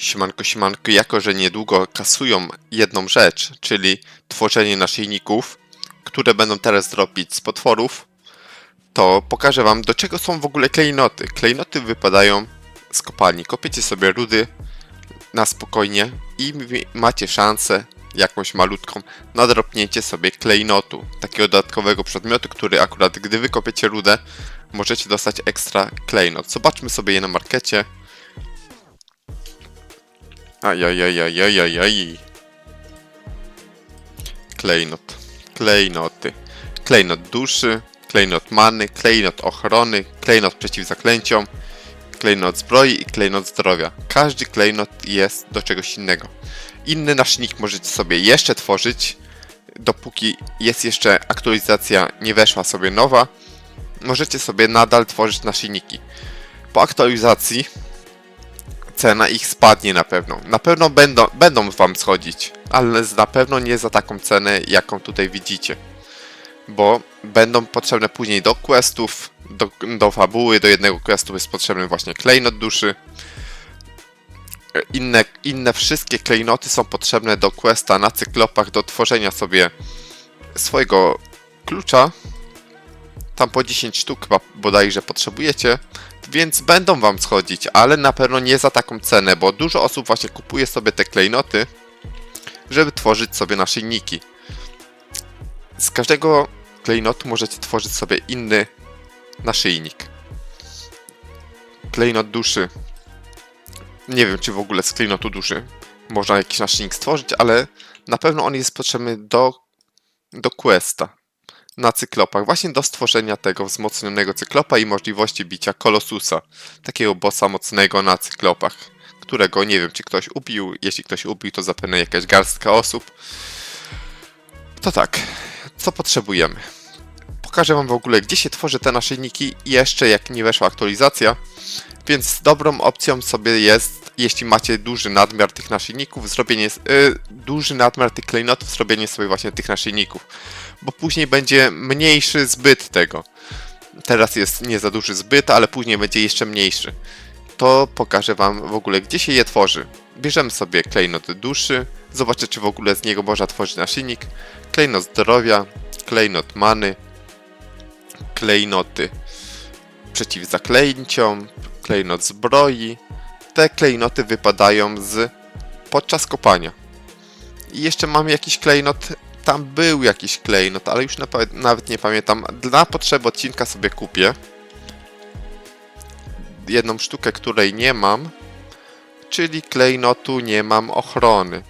Siemanko, siemanko, jako że niedługo kasują jedną rzecz, czyli tworzenie naszyjników, które będą teraz robić z potworów, to pokażę wam do czego są w ogóle klejnoty. Klejnoty wypadają z kopalni. Kopiecie sobie rudy na spokojnie i macie szansę jakąś malutką na dropnięcie sobie klejnotu. Takiego dodatkowego przedmiotu, który akurat gdy wykopiecie rudę, możecie dostać ekstra klejnot. Zobaczmy sobie je na markecie. Ajajajajajajaj. Klejnot. Klejnoty. Klejnot duszy, klejnot many, klejnot ochrony, klejnot przeciw zaklęciom, klejnot zbroi i klejnot zdrowia. Każdy klejnot jest do czegoś innego. Inny naszyjnik możecie sobie jeszcze tworzyć, dopóki jest jeszcze aktualizacja, nie weszła sobie nowa, możecie sobie nadal tworzyć naszyjniki. Po aktualizacji cena ich spadnie na pewno. Na pewno będą, będą wam schodzić, ale na pewno nie za taką cenę, jaką tutaj widzicie. Bo będą potrzebne później do questów, do, do fabuły, do jednego questu jest potrzebny właśnie klejnot duszy. Inne, inne wszystkie klejnoty są potrzebne do questa na cyklopach, do tworzenia sobie swojego klucza. Tam po 10 sztuk chyba bodajże potrzebujecie więc będą wam schodzić, ale na pewno nie za taką cenę, bo dużo osób właśnie kupuje sobie te klejnoty, żeby tworzyć sobie naszyjniki. Z każdego klejnotu możecie tworzyć sobie inny naszyjnik. Klejnot duszy. Nie wiem, czy w ogóle z klejnotu duszy można jakiś naszyjnik stworzyć, ale na pewno on jest potrzebny do, do questa na cyklopach, właśnie do stworzenia tego wzmocnionego cyklopa i możliwości bicia Kolosusa, takiego bossa mocnego na cyklopach, którego nie wiem, czy ktoś ubił. Jeśli ktoś ubił, to zapewne jakaś garstka osób. To tak, co potrzebujemy? Pokażę Wam w ogóle, gdzie się tworzy te naszyjniki jeszcze jak nie weszła aktualizacja, więc dobrą opcją sobie jest, jeśli macie duży nadmiar tych naszyjników, zrobienie, y, duży nadmiar tych klejnotów, zrobienie sobie właśnie tych naszyjników bo później będzie mniejszy zbyt tego. Teraz jest nie za duży zbyt, ale później będzie jeszcze mniejszy. To pokażę Wam w ogóle, gdzie się je tworzy. Bierzemy sobie klejnot duszy, zobaczę, czy w ogóle z niego można tworzyć naszyjnik. Klejnot zdrowia, klejnot many, klejnoty przeciw zaklęciom, klejnot zbroi. Te klejnoty wypadają z podczas kopania. I jeszcze mamy jakiś klejnot tam był jakiś klejnot, ale już nawet nie pamiętam. Dla potrzeby odcinka sobie kupię jedną sztukę, której nie mam, czyli klejnotu nie mam ochrony.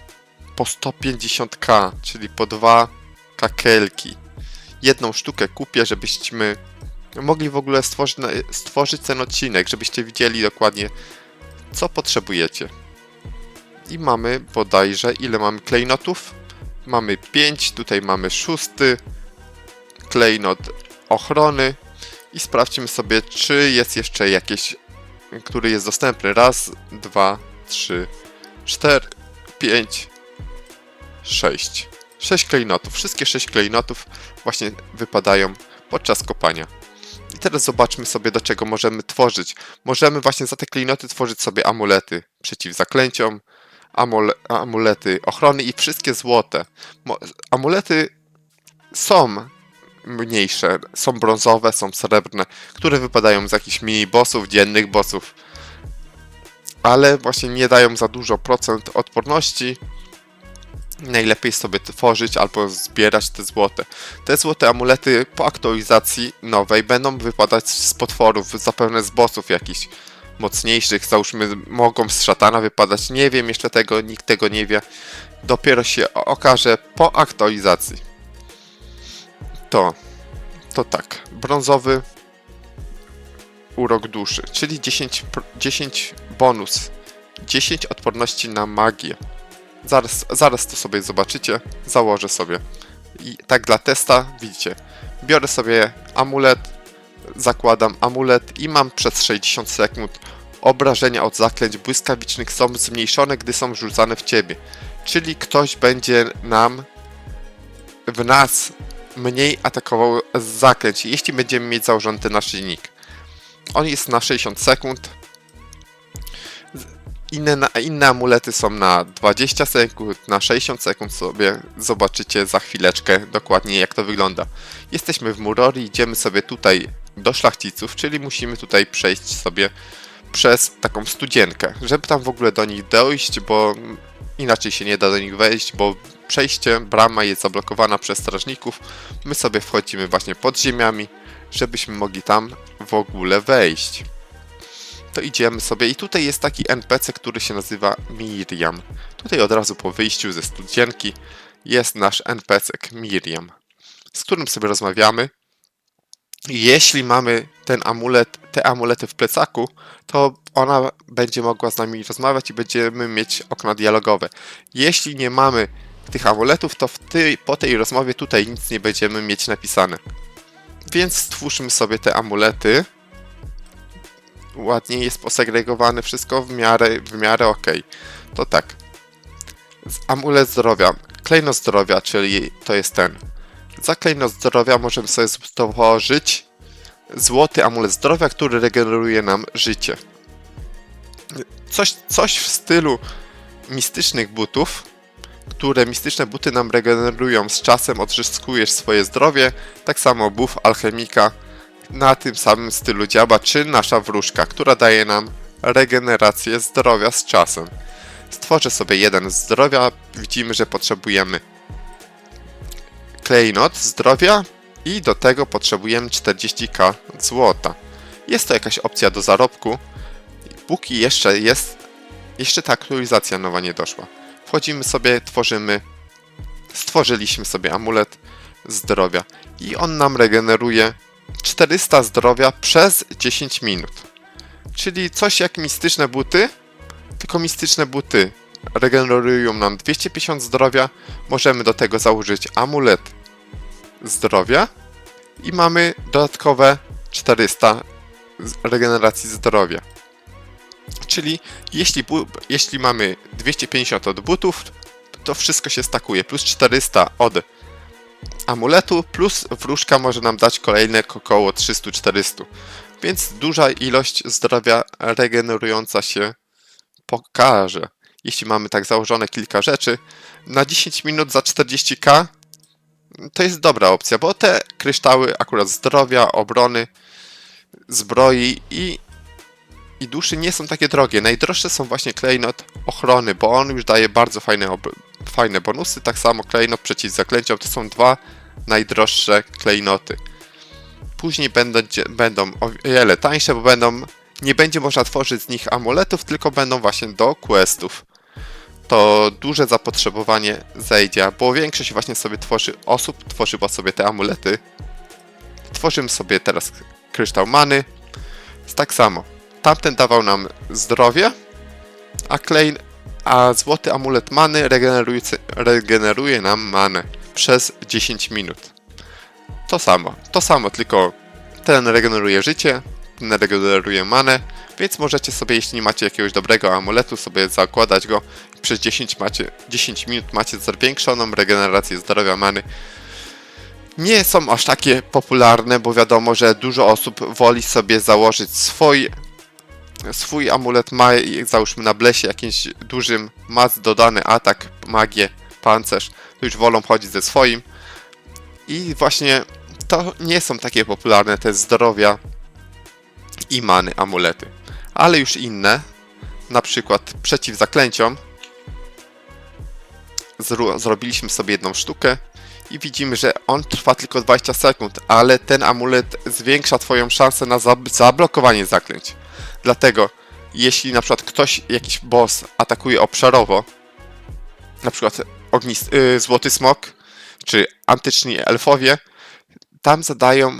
Po 150k, czyli po dwa kakelki. Jedną sztukę kupię, żebyśmy mogli w ogóle stworzyć, stworzyć ten odcinek, żebyście widzieli dokładnie, co potrzebujecie. I mamy bodajże, ile mamy klejnotów? Mamy 5, tutaj mamy szósty klejnot ochrony i sprawdźmy sobie, czy jest jeszcze jakieś, który jest dostępny. Raz, dwa, trzy, cztery, pięć, sześć. Sześć klejnotów. Wszystkie sześć klejnotów właśnie wypadają podczas kopania. Teraz zobaczmy sobie, do czego możemy tworzyć. Możemy właśnie za te klejnoty tworzyć sobie amulety przeciw zaklęciom, amule, amulety ochrony i wszystkie złote. Mo- Amulety są mniejsze, są brązowe, są srebrne, które wypadają z jakichś mini bossów, dziennych bossów, ale właśnie nie dają za dużo procent odporności. Najlepiej sobie tworzyć albo zbierać te złote. Te złote amulety po aktualizacji nowej będą wypadać z potworów, zapewne z bossów jakichś mocniejszych, załóżmy, mogą z szatana wypadać. Nie wiem jeszcze tego, nikt tego nie wie. Dopiero się okaże po aktualizacji. To, to tak. Brązowy urok duszy, czyli 10, pr- 10 bonus. 10 odporności na magię. Zaraz, zaraz to sobie zobaczycie. Założę sobie. I tak dla testa, widzicie. Biorę sobie amulet, zakładam amulet i mam przez 60 sekund obrażenia od zaklęć błyskawicznych są zmniejszone, gdy są rzucane w ciebie. Czyli ktoś będzie nam w nas mniej atakował z zaklęć, jeśli będziemy mieć założony ten naszyjnik. On jest na 60 sekund. Inne, inne amulety są na 20 sekund, na 60 sekund sobie zobaczycie za chwileczkę dokładnie jak to wygląda. Jesteśmy w Murori, idziemy sobie tutaj do szlachciców, czyli musimy tutaj przejść sobie przez taką studzienkę, żeby tam w ogóle do nich dojść, bo inaczej się nie da do nich wejść, bo przejście, brama jest zablokowana przez strażników. My sobie wchodzimy właśnie pod ziemiami, żebyśmy mogli tam w ogóle wejść. To idziemy sobie i tutaj jest taki NPC, który się nazywa Miriam. Tutaj od razu po wyjściu ze studzienki jest nasz NPC Miriam, z którym sobie rozmawiamy. Jeśli mamy ten amulet, te amulety w plecaku, to ona będzie mogła z nami rozmawiać i będziemy mieć okna dialogowe. Jeśli nie mamy tych amuletów, to po tej rozmowie tutaj nic nie będziemy mieć napisane. Więc stwórzmy sobie te amulety. Ładnie jest posegregowane wszystko w miarę, w miarę ok. To tak. Amulet zdrowia. Klejnot zdrowia, czyli to jest ten. Za klejnot zdrowia możemy sobie stworzyć złoty amulet zdrowia, który regeneruje nam życie. Coś, coś w stylu mistycznych butów, które mistyczne buty nam regenerują z czasem, odzyskujesz swoje zdrowie. Tak samo buff alchemika na tym samym stylu działa, czy nasza wróżka, która daje nam regenerację zdrowia z czasem. Stworzę sobie jeden zdrowia. Widzimy, że potrzebujemy klejnot zdrowia i do tego potrzebujemy 40k złota. Jest to jakaś opcja do zarobku. Póki jeszcze jest, jeszcze ta aktualizacja nowa nie doszła. Wchodzimy sobie, tworzymy, stworzyliśmy sobie amulet zdrowia i on nam regeneruje 400 zdrowia przez 10 minut. Czyli coś jak mistyczne buty, tylko mistyczne buty regenerują nam 250 zdrowia. Możemy do tego założyć amulet zdrowia i mamy dodatkowe 400 z- regeneracji zdrowia. Czyli jeśli, jeśli mamy 250 od butów, to wszystko się stakuje, plus 400 od amuletu, plus wróżka może nam dać kolejne około 300-400. Więc duża ilość zdrowia regenerująca się pokaże. Jeśli mamy tak założone kilka rzeczy, na 10 minut za 40k to jest dobra opcja, bo te kryształy akurat zdrowia, obrony, zbroi i, i duszy nie są takie drogie. Najdroższe są właśnie klejnot ochrony, bo on już daje bardzo fajne, fajne bonusy. Tak samo klejnot przeciw zaklęciom to są dwa najdroższe klejnoty. Później będą, będą o wiele tańsze, bo będą nie będzie można tworzyć z nich amuletów, tylko będą właśnie do questów to duże zapotrzebowanie zejdzie, bo większość właśnie sobie tworzy osób, tworzyła sobie te amulety. Tworzymy sobie teraz kryształ many. Tak samo. Tamten dawał nam zdrowie, a Klein, a złoty amulet many regeneruje, regeneruje nam manę przez 10 minut. To samo. To samo, tylko ten regeneruje życie, ten regeneruje manę, więc możecie sobie, jeśli nie macie jakiegoś dobrego amuletu, sobie zakładać go przez 10, macie, 10 minut macie zwiększoną regenerację zdrowia many. Nie są aż takie popularne, bo wiadomo, że dużo osób woli sobie założyć swój, swój amulet, ma załóżmy na blesie jakimś dużym, ma dodany atak, magię, pancerz, to już wolą chodzić ze swoim. I właśnie to nie są takie popularne te zdrowia i many amulety. Ale już inne, na przykład przeciw zaklęciom, zro zrobiliśmy sobie jedną sztukę i widzimy, że on trwa tylko 20 sekund, ale ten amulet zwiększa Twoją szansę na zab zablokowanie zaklęć. Dlatego, jeśli na przykład ktoś, jakiś boss atakuje obszarowo, na przykład ognist- y, Złoty Smok, czy antyczni elfowie, tam zadają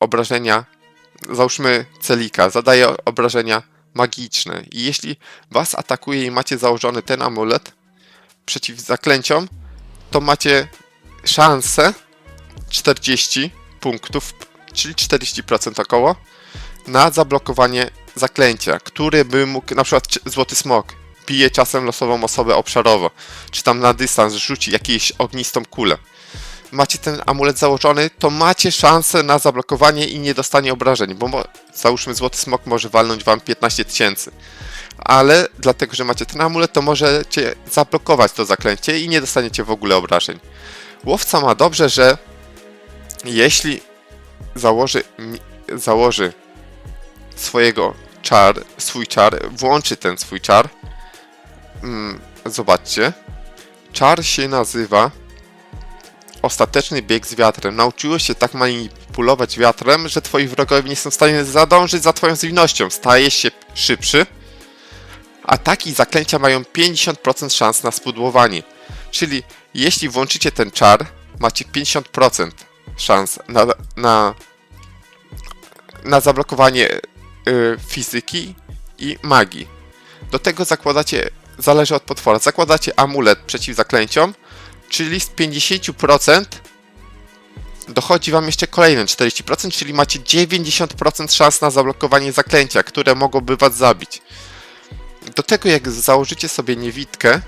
obrażenia, załóżmy Celika, zadaje obrażenia magiczne. I jeśli was atakuje i macie założony ten amulet przeciw zaklęciom, to macie szansę 40 punktów, czyli 40% około, na zablokowanie zaklęcia, który by mógł, na przykład Złoty Smok, bije czasem losową osobę obszarowo, czy tam na dystans rzuci jakąś ognistą kulę. Macie ten amulet założony, to macie szansę na zablokowanie i nie dostanie obrażeń, bo załóżmy Złoty Smok może walnąć wam 15 tysięcy. ale dlatego, że macie ten amulet, to możecie zablokować to zaklęcie i nie dostaniecie w ogóle obrażeń. Łowca ma dobrze, że jeśli założy, założy swojego czar, swój czar, włączy ten swój czar, mm, zobaczcie, czar się nazywa Ostateczny bieg z wiatrem. Nauczyłeś się tak manipulować wiatrem, że twoi wrogowie nie są w stanie zadążyć za twoją zwinnością. Stajesz się szybszy. Ataki i zaklęcia mają 50% szans na spudłowanie. Czyli jeśli włączycie ten czar, macie 50% szans na, na, na zablokowanie y, fizyki i magii. Do tego zakładacie, zależy od potwora, zakładacie amulet przeciw zaklęciom, czyli z 50% dochodzi wam jeszcze kolejne 40%, czyli macie 90% szans na zablokowanie zaklęcia, które mogłoby was zabić. Do tego jak założycie sobie niewidkę,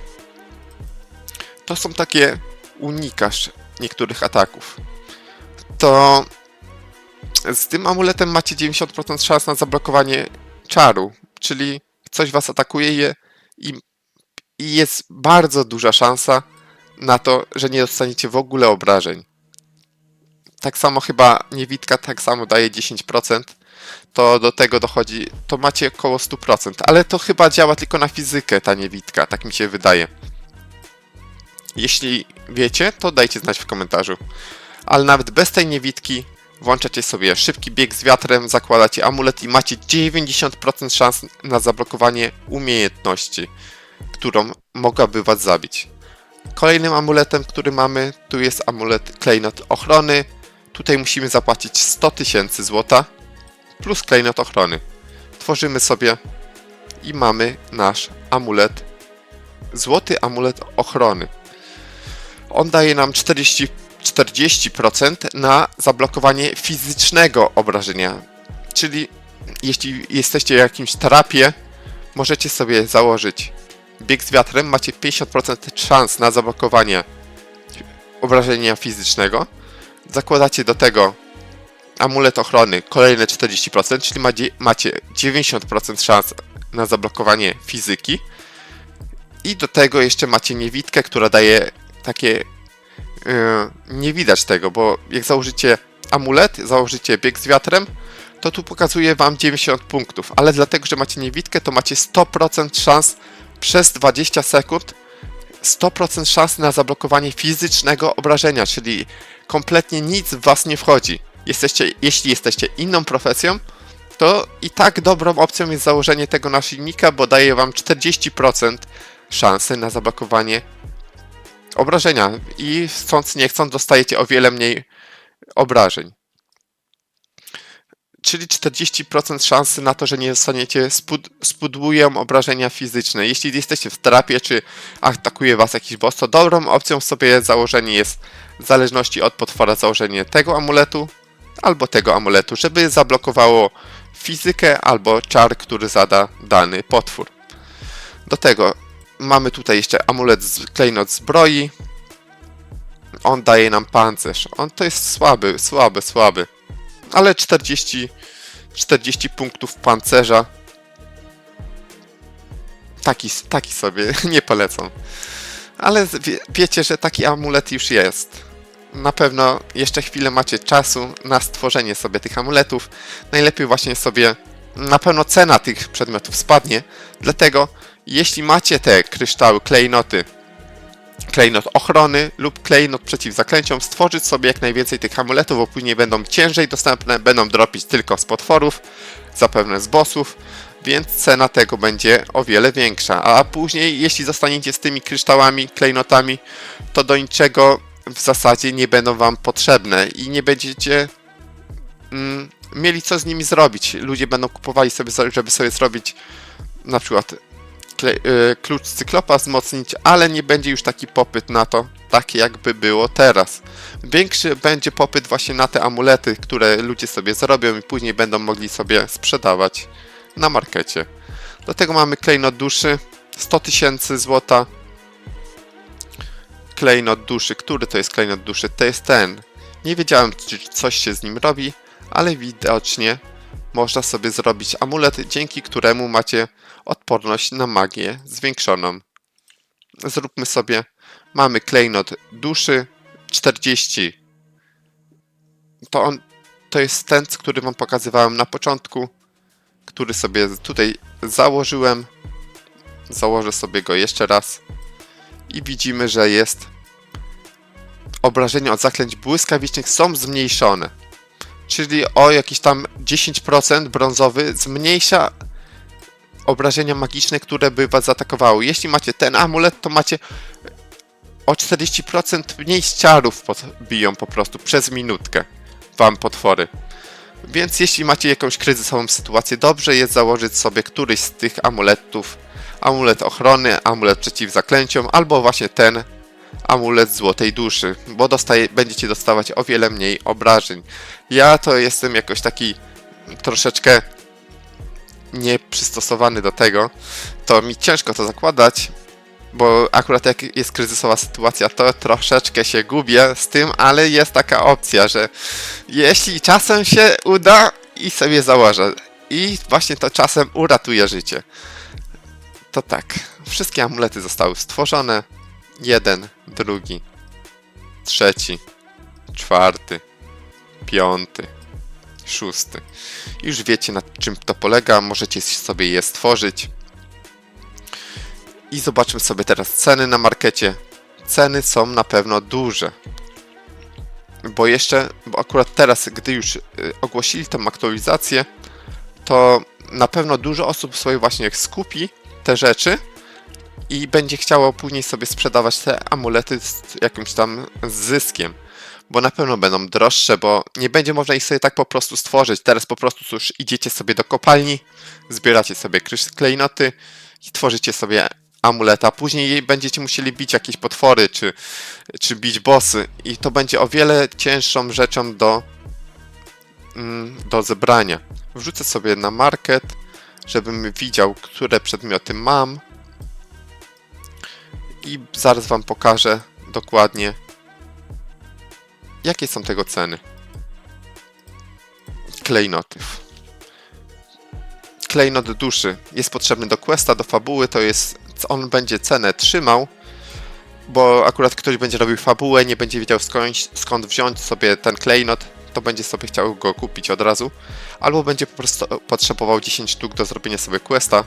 to są takie unikasz niektórych ataków. To z tym amuletem macie 90% szans na zablokowanie czaru, czyli coś was atakuje i, i, i jest bardzo duża szansa na to, że nie dostaniecie w ogóle obrażeń. Tak samo chyba niewidka tak samo daje 10%, to do tego dochodzi, to macie około 100%, ale to chyba działa tylko na fizykę ta niewidka, tak mi się wydaje. Jeśli wiecie, to dajcie znać w komentarzu. Ale nawet bez tej niewidki włączacie sobie szybki bieg z wiatrem, zakładacie amulet i macie 90% szans na zablokowanie umiejętności, którą mogłaby was zabić. Kolejnym amuletem, który mamy, tu jest amulet klejnot ochrony. Tutaj musimy zapłacić 100 tysięcy złota plus klejnot ochrony. Tworzymy sobie i mamy nasz amulet, złoty amulet ochrony. On daje nam 40, 40% na zablokowanie fizycznego obrażenia. Czyli jeśli jesteście w jakimś trapie, możecie sobie założyć bieg z wiatrem, macie 50% szans na zablokowanie obrażenia fizycznego. Zakładacie do tego amulet ochrony, kolejne 40%, czyli macie, macie 90% szans na zablokowanie fizyki. I do tego jeszcze macie niewidkę, która daje takie. Yy, nie widać tego, bo jak założycie amulet, założycie bieg z wiatrem, to tu pokazuje wam 90 punktów, ale dlatego, że macie niewidkę, to macie 100% szans przez 20 sekund 100% szans na zablokowanie fizycznego obrażenia, czyli kompletnie nic w was nie wchodzi. Jesteście, jeśli jesteście inną profesją, to i tak dobrą opcją jest założenie tego na silnika, bo daje wam 40% szansy na zablokowanie obrażenia i chcąc nie chcąc dostajecie o wiele mniej obrażeń. Czyli 40% szansy na to, że nie zostaniecie spud spudłują obrażenia fizyczne. Jeśli jesteście w trapie, czy atakuje was jakiś boss, to dobrą opcją sobie założenie jest w zależności od potwora założenie tego amuletu albo tego amuletu, żeby zablokowało fizykę albo czar, który zada dany potwór. Do tego mamy tutaj jeszcze amulet z klejnot zbroi. On daje nam pancerz. On to jest słaby, słaby, słaby. Ale 40, 40 punktów pancerza. Taki, taki sobie, nie polecam. Ale wie, wiecie, że taki amulet już jest. Na pewno jeszcze chwilę macie czasu na stworzenie sobie tych amuletów. Najlepiej właśnie sobie. Na pewno cena tych przedmiotów spadnie. Dlatego, jeśli macie te kryształy, klejnoty, klejnot ochrony lub klejnot przeciw zaklęciom, stworzyć sobie jak najwięcej tych amuletów, bo później będą ciężej dostępne, będą dropić tylko z potworów, zapewne z bossów, więc cena tego będzie o wiele większa. A później, jeśli zostaniecie z tymi kryształami, klejnotami, to do niczego w zasadzie nie będą wam potrzebne i nie będziecie mm, mieli co z nimi zrobić. Ludzie będą kupowali sobie, żeby sobie zrobić na przykład klucz cyklopa wzmocnić, ale nie będzie już taki popyt na to, tak jakby było teraz. Większy będzie popyt właśnie na te amulety, które ludzie sobie zrobią i później będą mogli sobie sprzedawać na markecie. Do tego mamy klejnot duszy, 100 tysięcy złota. Klejnot duszy, który to jest klejnot duszy? To jest ten. Nie wiedziałem, czy coś się z nim robi, ale widocznie można sobie zrobić amulet, dzięki któremu macie odporność na magię zwiększoną. Zróbmy sobie, mamy klejnot duszy 40. To on, to jest ten, który wam pokazywałem na początku, który sobie tutaj założyłem. Założę sobie go jeszcze raz i widzimy, że jest obrażenia od zaklęć błyskawicznych są zmniejszone. Czyli o jakieś tam 10% brązowy zmniejsza obrażenia magiczne, które by was zaatakowały. Jeśli macie ten amulet, to macie o 40% mniej ściarów biją po prostu przez minutkę wam potwory. Więc jeśli macie jakąś kryzysową sytuację, dobrze jest założyć sobie któryś z tych amuletów. Amulet ochrony, amulet przeciw zaklęciom, albo właśnie ten amulet złotej duszy, bo dostaje, będziecie dostawać o wiele mniej obrażeń. Ja to jestem jakoś taki troszeczkę nieprzystosowany do tego, to mi ciężko to zakładać, bo akurat jak jest kryzysowa sytuacja, to troszeczkę się gubię z tym, ale jest taka opcja, że jeśli czasem się uda i sobie założę i właśnie to czasem uratuje życie. To tak, wszystkie amulety zostały stworzone. Jeden, drugi, trzeci, czwarty, piąty, szósty. Już wiecie nad czym to polega, możecie sobie je stworzyć. I zobaczmy sobie teraz ceny na markecie. Ceny są na pewno duże. Bo jeszcze, bo akurat teraz, gdy już y, ogłosili tą aktualizację, to na pewno dużo osób sobie właśnie skupi te rzeczy i będzie chciało później sobie sprzedawać te amulety z jakimś tam zyskiem. Bo na pewno będą droższe, bo nie będzie można ich sobie tak po prostu stworzyć. Teraz po prostu cóż, idziecie sobie do kopalni, zbieracie sobie klejnoty i tworzycie sobie amuleta. Później będziecie musieli bić jakieś potwory, czy, czy bić bossy. I to będzie o wiele cięższą rzeczą do, mm, do zebrania. Wrzucę sobie na market, żebym widział, które przedmioty mam. I zaraz wam pokażę dokładnie, jakie są tego ceny. Klejnotów klejnot duszy jest potrzebny do questa, do fabuły, to jest on będzie cenę trzymał, bo akurat ktoś będzie robił fabułę, nie będzie wiedział skąd, skąd wziąć sobie ten klejnot, to będzie sobie chciał go kupić od razu, albo będzie po prostu potrzebował 10 sztuk do zrobienia sobie questa.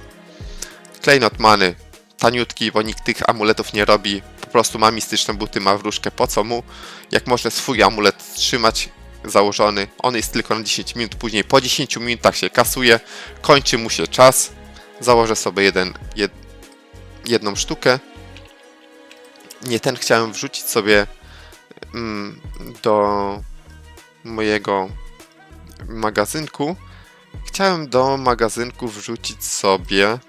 Klejnot many, taniutki, bo nikt tych amuletów nie robi, po prostu ma mistyczne buty, ma wróżkę, po co mu, jak może swój amulet trzymać założony, on jest tylko na 10 minut, później po 10 minutach się kasuje, kończy mu się czas, założę sobie jeden, jed, jedną sztukę. Nie ten chciałem wrzucić sobie mm, do mojego magazynku. Chciałem do magazynku wrzucić sobie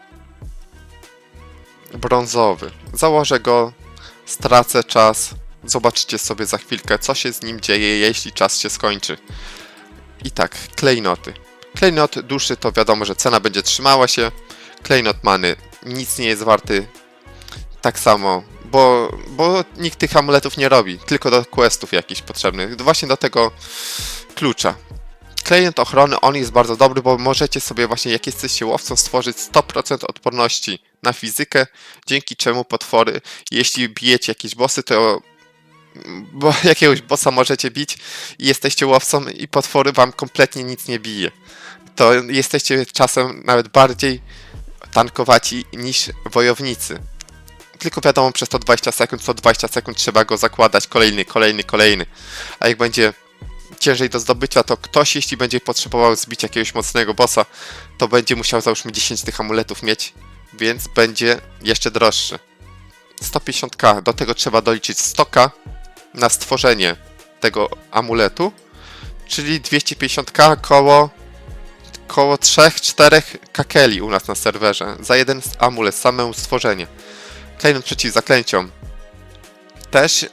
brązowy. Założę go, stracę czas. Zobaczycie sobie za chwilkę, co się z nim dzieje, jeśli czas się skończy. I tak, klejnoty. Klejnot duszy to wiadomo, że cena będzie trzymała się. Klejnot many nic nie jest warty tak samo, bo, bo nikt tych amuletów nie robi, tylko do questów jakichś potrzebnych, właśnie do tego klucza. Klient ochrony, on jest bardzo dobry, bo możecie sobie właśnie, jak jesteście łowcą, stworzyć 100% odporności na fizykę, dzięki czemu potwory, jeśli bijecie jakieś bossy, to bo jakiegoś bossa możecie bić i jesteście łowcą i potwory wam kompletnie nic nie bije. To jesteście czasem nawet bardziej tankowaci niż wojownicy. Tylko wiadomo, przez to 20 sekund, co 20 sekund trzeba go zakładać, kolejny, kolejny, kolejny. A jak będzie ciężej do zdobycia, to ktoś, jeśli będzie potrzebował zbić jakiegoś mocnego bossa, to będzie musiał załóżmy 10 tych amuletów mieć, więc będzie jeszcze droższy. 150k, do tego trzeba doliczyć 100k na stworzenie tego amuletu, czyli 250k koło około 3-4 kakeli u nas na serwerze za jeden amulet, samemu stworzenie. Klejnot przeciw zaklęciom. Też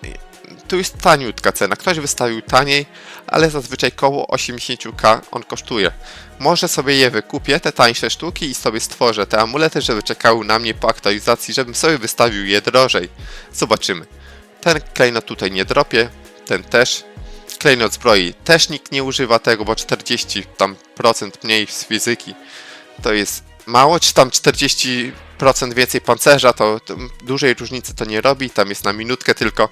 tu jest taniutka cena. Ktoś wystawił taniej, ale zazwyczaj koło 80k on kosztuje. Może sobie je wykupię, te tańsze sztuki i sobie stworzę te amulety, żeby czekały na mnie po aktualizacji, żebym sobie wystawił je drożej. Zobaczymy. Ten klejnot tutaj nie dropię, ten też. klejnot zbroi też nikt nie używa tego, bo 40 tam procent mniej z fizyki to jest mało, czy tam 40% więcej pancerza, to, to dużej różnicy to nie robi, tam jest na minutkę tylko.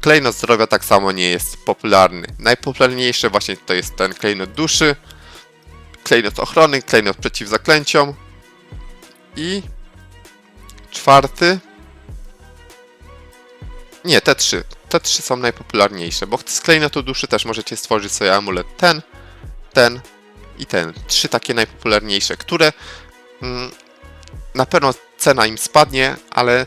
Klejnot zdrowia tak samo nie jest popularny. Najpopularniejsze właśnie to jest ten klejnot duszy, klejnot ochrony, klejnot przeciw zaklęciom i czwarty. Nie, te trzy. Te trzy są najpopularniejsze, bo z klejnotu duszy też możecie stworzyć sobie amulet ten, ten i ten. Trzy takie najpopularniejsze, które mm, na pewno cena im spadnie, ale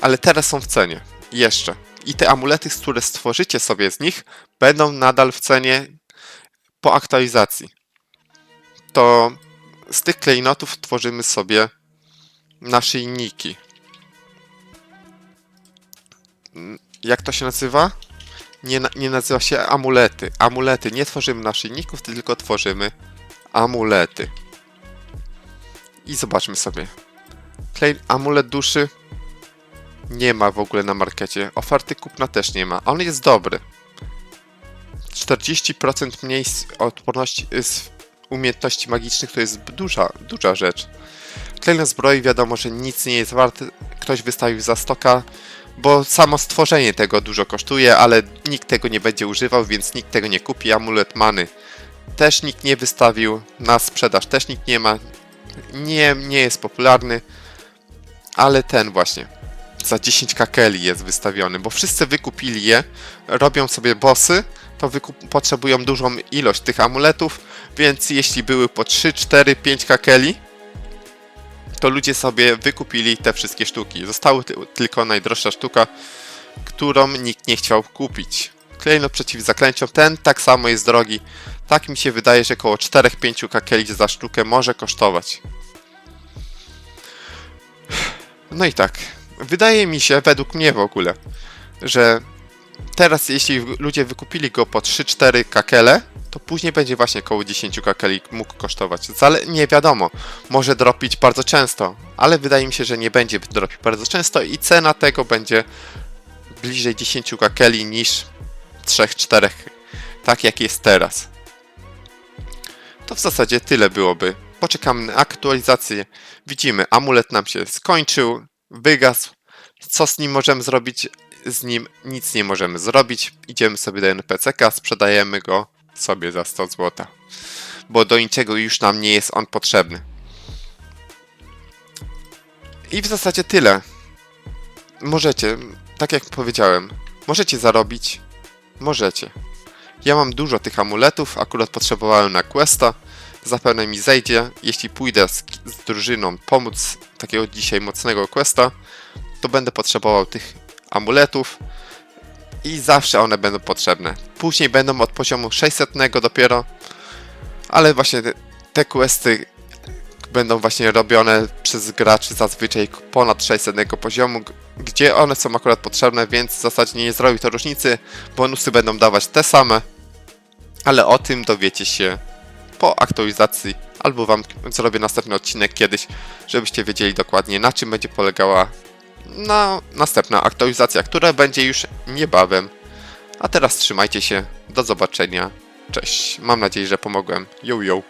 ale teraz są w cenie. Jeszcze. I te amulety, które stworzycie sobie z nich, będą nadal w cenie po aktualizacji. To z tych klejnotów tworzymy sobie naszyjniki. Jak to się nazywa? Nie, nie nazywa się amulety. Amulety. Nie tworzymy naszyjników, tylko tworzymy amulety. I zobaczmy sobie. Klej, amulet duszy nie ma w ogóle na markecie. Oferty kupna też nie ma. On jest dobry. 40% mniej odporności z umiejętności magicznych to jest duża, duża rzecz. Klejnot zbroi wiadomo, że nic nie jest wart. Ktoś wystawił za stoka, bo samo stworzenie tego dużo kosztuje, ale nikt tego nie będzie używał, więc nikt tego nie kupi. Amulet many też nikt nie wystawił, na sprzedaż też nikt nie ma. Nie, nie jest popularny, ale ten właśnie za 10 kakeli jest wystawiony, bo wszyscy wykupili je, robią sobie bossy, to potrzebują dużą ilość tych amuletów, więc jeśli były po 3, 4, 5 kakeli, to ludzie sobie wykupili te wszystkie sztuki. Została ty- tylko najdroższa sztuka, którą nikt nie chciał kupić. Klejnot przeciw zaklęciom, ten tak samo jest drogi. Tak mi się wydaje, że około 4-5 kakeli za sztukę może kosztować. No i tak, wydaje mi się, według mnie w ogóle, że teraz jeśli ludzie wykupili go po 3-4 kakele, to później będzie właśnie około 10 kakeli mógł kosztować. Ale nie wiadomo, może dropić bardzo często, ale wydaje mi się, że nie będzie dropić bardzo często i cena tego będzie bliżej 10 kakeli niż 3-4, tak jak jest teraz. To w zasadzie tyle byłoby. Poczekamy na aktualizację. Widzimy, amulet nam się skończył, wygasł. Co z nim możemy zrobić? Z nim nic nie możemy zrobić. Idziemy sobie do NPCK, sprzedajemy go sobie za 100 zł. Bo do niczego już nam nie jest on potrzebny. I w zasadzie tyle. Możecie, tak jak powiedziałem, możecie zarobić. Możecie. Ja mam dużo tych amuletów, akurat potrzebowałem na questa. Zapewne mi zejdzie. Jeśli pójdę z, z drużyną pomóc takiego dzisiaj mocnego questa, to będę potrzebował tych amuletów i zawsze one będą potrzebne. Później będą od poziomu 600 dopiero, ale właśnie te, te questy będą właśnie robione przez graczy zazwyczaj ponad 600 poziomu, gdzie one są akurat potrzebne, więc w zasadzie nie zrobi to różnicy. Bonusy będą dawać te same, ale o tym dowiecie się po aktualizacji, albo wam zrobię następny odcinek kiedyś, żebyście wiedzieli dokładnie na czym będzie polegała na następna aktualizacja, która będzie już niebawem. A teraz trzymajcie się, do zobaczenia, cześć. Mam nadzieję, że pomogłem. Yo, yo.